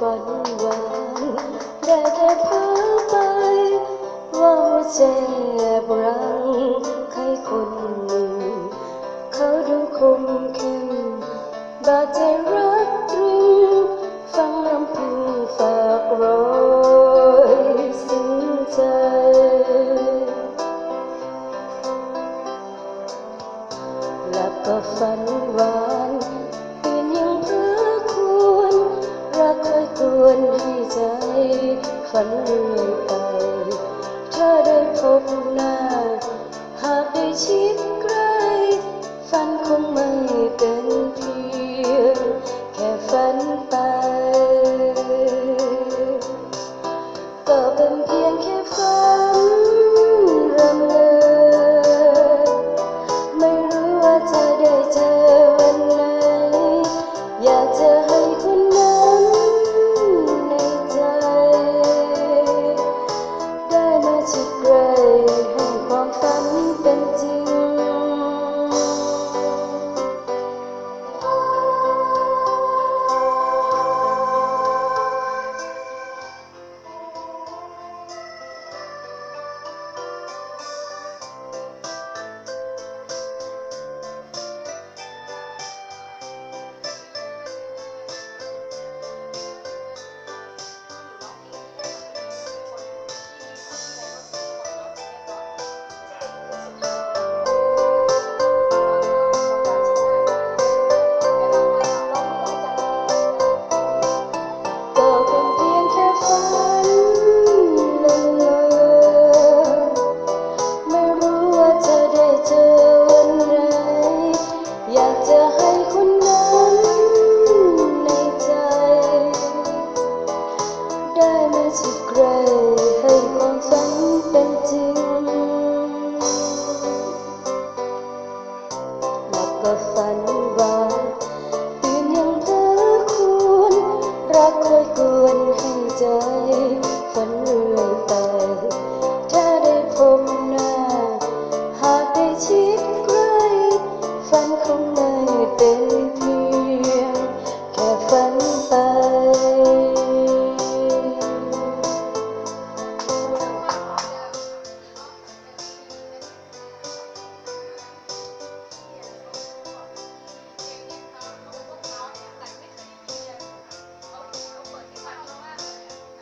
ฝันวานได้แต่เพ้อไป ว่าหัวใจแอบรังใครคนหนึ่ง เขาดูคมเข้มบาดใจรักตรึงฟังรำพึงฝากรอยซึ้งใจหลับก็ฝันหวา สวนให้ใจฝันเรื่อยไป ถ้าได้พบหน้า หากได้ชิดใกล้ฝันคงไม่เป็น the sun.